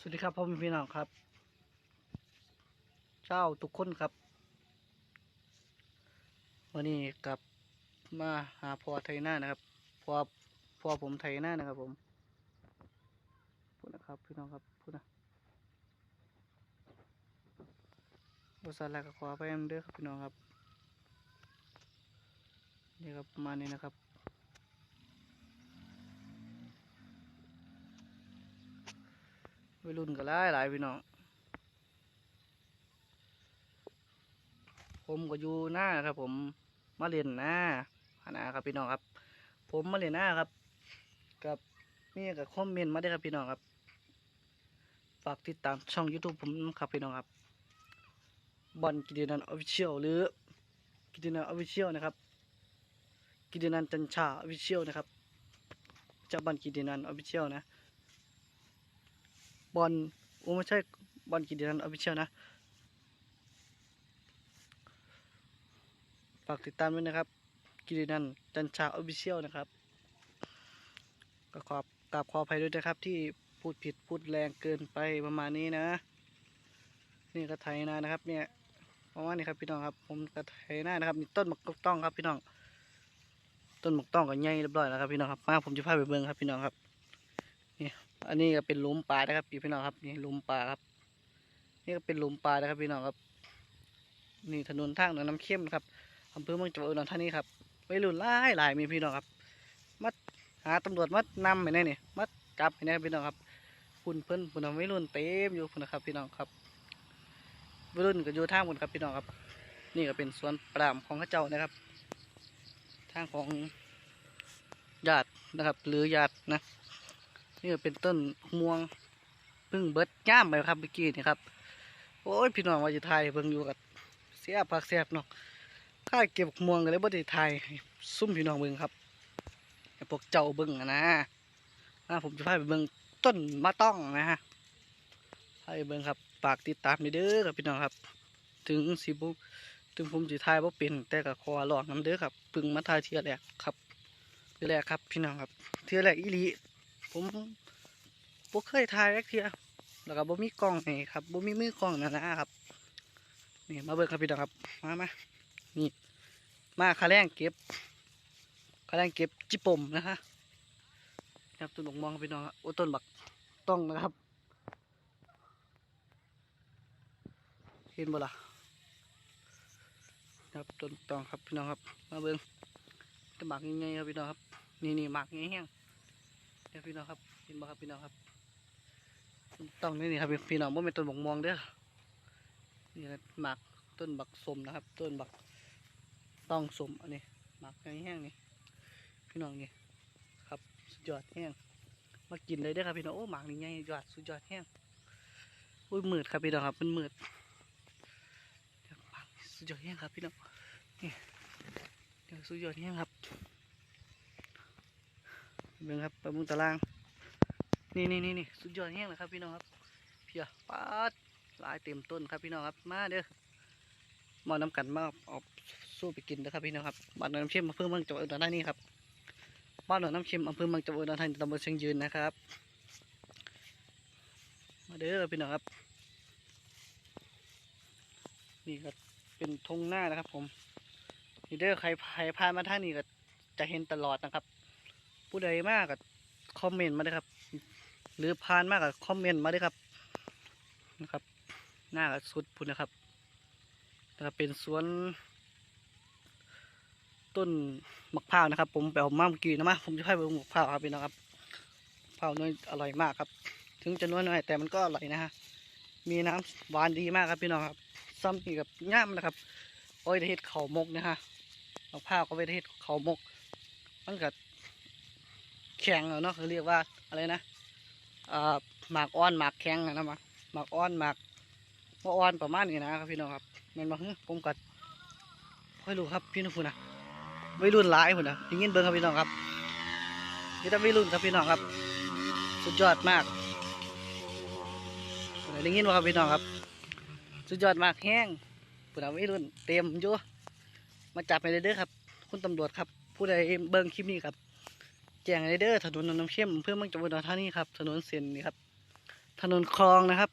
สวัสดีครับพ่อแม่พี่น้องครับ เจ้าทุกคนครับวันนี้กลับมาหาพ่อไทยหน้านะครับพ่อพ่อผมไทยหน้านะครับ ผมพูดนะครับพี่น้องครับพูดนะบริษัทแรกก็ขอไปเด้อครับพี่น้องครับนี่ครับประมาณนี้นะครับ วัยรุ่นก็หลายหลายพี่น้องผมก็อยู่หน้าครับ ผมมาเรียนหน้าหาน้าครับพี่น้องครับ ผมมาเรียนหน้าครับ กับนี่กับคอมเมนต์มาได้ครับพี่น้องครับ ฝากติดตามช่อง YouTube ผมครับพี่น้องครับบอลกิตินันออฟฟิเชียลหรือกิตินันออฟฟิเชียลนะครับ กิตินันจันชาออฟฟิเชียลนะครับจากบอลกิตินันออฟฟิเชียลนะ บอลโอ้ไม่ใช่บอลกิตินันออฟฟิเชียลนะ ฝากติดตามด้วยนะครับ กิตินันจันชาออฟฟิเชียลนะครับ ก็ขอบกราบขออภัยด้วยนะครับ ที่พูดผิดพูดแรงเกินไปประมาณนี้นะ นี่ก็ไถนานะครับ เนี่ยประมาณนี้ครับพี่น้องครับ ผมก็ไถนานะครับนี่ต้นหมกต้องครับพี่น้องต้นหมกต้องก็ใหญ่เรียบร้อยแล้วครับพี่น้องครับมาผมจะพาไปเบิ่งครับพี่น้องครับ อันนี้ก็เป็นหลุมปลานะครับพี่น้องครับนี่หลุมปลาครับ นี่ก็เป็นหลุมปลานะครับพี่น้องครับ นี่ถนนทางหนองน้ำเข้มนะครับอำเภอเมืองจังหวัดอุดรธานีครับวัยรุ่นหลายหลายมีพี่น้องครับมาหาตำรวจมานำไปแน่นี่มาจับไปแน่พี่น้องครับคุณเพิ่นคุณวัยรุ่นเต็มอยู่พุ่นะครับพี่น้องครับวัยรุ่นก็อยู่ทางพุ่นครับพี่น้องครับ นี่ก็เป็นสวนปรามของข้าเจ้านะครับ ทางของญาตินะครับ หรือญาตินะ นี่เป็นต้นม่วงพิ่งเบิดย่ามไปครับเมื่อกี้นี่ครับ โอ้ยพี่น้องว่าจะถ่ายเบิ่งอยู่กับเสียผักเสียบเนาะข้าเก็บม่วงกันเลยบ่ได้ถ่ายซุ่มพี่น้องเบิ่งครับพวกเจ้าเบิ่งอะนะผมจะพาไปเบิ่งต้นมะต้องนะฮะให้เบิ่งครับฝากติดตามนี่เด้อครับพี่น้องครับ ถึงสิบุถึงผมจะถ่ายบ่เป็นแต่ก็ขอหลองน้ำเด้อครับพิ่งมาถ่ายเทียแรกครับเทียแรกครับพี่น้องครับเทียแรกอีลี ผมบ่เคยถ่ายแรกเทียแล้วก็บ่มีกล้องให้ครับบ่มีมือกล้องนั่นนะครับนี่มาเบิ่งครับพี่น้องครับมามานี่มาคาแรงเก็บคาแรงเก็บจิปมนะฮะครับต้นบกมองครับพี่น้องครับโอ้ต้นบักต้องนะครับ เห็นบ่ล่ะครับต้นตองครับพี่น้องครับ มาเบิ่งต้นหมากยังไงครับพี่น้องครับ นี่นี่หมากยังไงแห้ง เดี๋ยวพี่น้องครับเห็นบ่ครับพี่น้องครับต้องนี่นี่ครับพี่น้องว่าเป็นต้นบกม่วงเด้อนี่นะหมากต้นบักสมนะครับ ต้นบักต้องสมอันนี้หมากแห้งๆนี่พี่น้องนี่ครับสุดยอดแห้งมากินเลยเด้ครับพี่น้องโอ้หมากนี่ใหญ่ยอดสุดยอดแห้งอุ้ยมืดครับพี่น้องครับมันมืดเดี๋ยวหมากสุดยอดแห้งครับพี่น้องนี่เดี๋ยวสุดยอดแห้งครับ เบิ่งครับปลาบุงตาราง นี่นี่นี่นี่สุดยอดแห้งเลยครับพี่น้องครับเพียปาดลายเต็มต้นครับพี่น้องครับมาเด้อมาน้ำกันมาเอาสู้ไปกินนะครับพี่น้องครับบ้านหนองน้ำเชื่อมอำเภอเมืองจังหวัดอุดรธานีครับบ้านหนองน้ำเชื่อมอำเภอเมืองจังหวัดอุดรธานีตำบลเชียงยืนนะครับ มาเด้อพี่น้องครับ นี่ก็เป็นทงหน้านะครับ ผมนี่เด้อใครใครพานมาท่านี้ก็จะเห็นตลอดนะครับ ผู้ใดมากก็คอมเมนต์มาด้ครับ หรือผ่านมากก็คอมเมนต์มาด้ครับนะครับ หน้าก็สุดพุ่นนะครับนะครับเป็นสวน ต้นมะพร้าวนะครับ ผมไปเอามาเมื่อกี้นะมาผมจะให้ไปมะพร้าวครับพี่น้องครับมะพร้าวน้อยอร่อยมากครับ ถึงจะน้อยหน่อยแต่มันก็อร่อยนะฮะมีน้ำหวานดีมากครับพี่น้องครับซ้ำอีกกับย่ามนะครับโอ้ยเห็ดเขามกนะฮะมะพร้าวก็ไปได้เห็ดเขามกมันก็ แข็งเนาะเขาเรียกว่าอะไรนะหมากอ้อนหมากแข็งนะมาหมากอ้อนหมากว่าอ้อนประมาณนี้นะครับพี่น้องครับมันมาฮึผมกัดค่อยรู้ครับพี่น้องคุณนะวัยรุ่นหลายคนนะย่างงี้เบิ้งครับพี่น้องครับนี่ต้องวัยรุ่นครับพี่น้องครับ สุดยอดมากอย่างงี้ว่าครับพี่น้องครับ สุดยอดมากแห้งผู้นำวัยรุ่นเต็มอยู่มาจับไปเลยเด้อครับ คุณตำรวจครับ ผู้ใดเบิ้งคลิปนี้ครับ จงไรเดอร์ถนนน้ำเข้มอำเพื่อเมืองจังหวัดอุดรธานีครับ ถนนเส้นนี่ครับ ถนนคลองนะครับ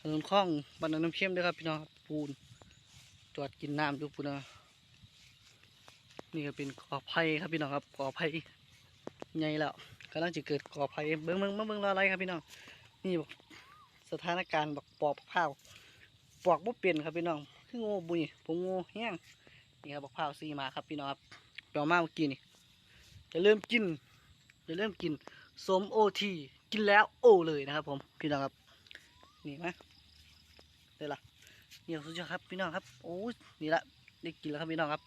ถนนคลองบ้านน้ำเข้มด้วยครับ พี่น้องครับปูนจอดกินน้ำดูปูนะนี่ก็เป็นกอไผ่ครับพี่น้องครับกอไผ่ใหญ่แล้วกำลังจะเกิดกอไผ่เบิ้งเบิ้งมาเบิ้งรออะไรครับพี่น้องนี่บอกสถานการณ์บักปอบข้าวปอกบ่เปลี่ยนครับพี่น้องคือโง่บุยผมโง่แห้งนี่ครับบักข้าวซีมาครับพี่น้องครับเปล่ามาเมื่อกี้นี่ จะเริ่มกินจะเริ่มกินสมโอทีกินแล้วโอเลยนะครับ ผมพี่น้องครับนี่ไหมเดี๋ยวละนี่สุดยอดครับพี่น้องครับโอ้ยนี่ละได้กินแล้วครับพี่น้องครับ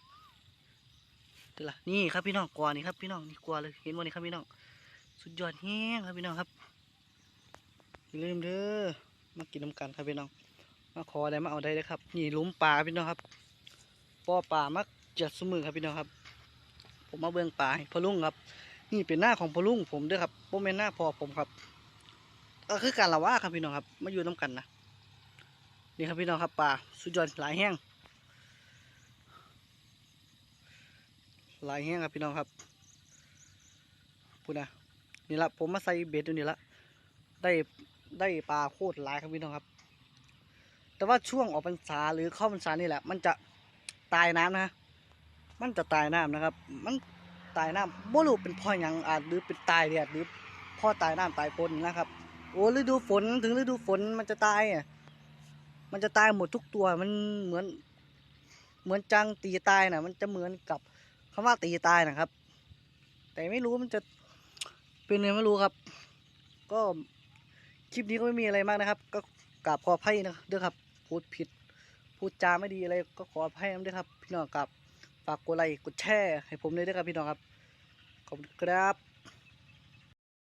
เดี๋ยวละนี่ครับพี่น้องกวานี่ครับพี่น้องนี่กวาเลยเห็นวันนี้ครับพี่น้องสุดยอดแห้งครับพี่น้องครับอย่าลืมเด้อมากินน้ำกันครับพี่น้องมาขอได้มาเอาได้เลยครับ นี่หลุมปลาพี่น้องครับป้อปลามักจัดสมือครับพี่น้องครับ ผมมาเบิ่งปลาให้พ่อลุงครับ นี่เป็นหน้าของพ่อลุงผมด้วยครับโมเมนหน้าพ่อผมครับก็คือการละว่าครับพี่น้องครับมาอยู่น้ำกันนะนี่ครับพี่น้องครับปลาสุดยอดหลายแห้งหลายแห้งครับพี่น้องครับพูดนะนี่ละผมมาใส่เบ็ดอยู่นี่ละได้ได้ปลาโคตรหลายครับพี่น้องครับ แต่ว่าช่วงออกพรรษาหรือเข้าพรรษานี่แหละ มันจะตายน้ำนะ มันจะตายน้ำนะครับ มันตายน้ำบ่รู้เป็นพ่อยังอาจหรือเป็นตายแดดหรือพ่อตายน้ำตายฝนนะครับ โอ้ฤดูฝนถึงฤดูฝนมันจะตายอะมันจะตายหมดทุกตัวมันเหมือน เหมือนจังตีตายนะมันจะเหมือนกับคำว่าตีตายนะครับ แต่ไม่รู้มันจะเป็นไงไม่รู้ครับ ก็คลิปนี้ก็ไม่มีอะไรมากนะครับ ก็กราบขออภัยนะเด้อครับพูดผิด พูดจาไม่ดีอะไรก็ขออภัยนะเด้วยครับ พี่น้องกับ ฝากกดไลค์กดแชร์ให้ผมเลยด้วยครับพี่น้องครับขอบคุณครับ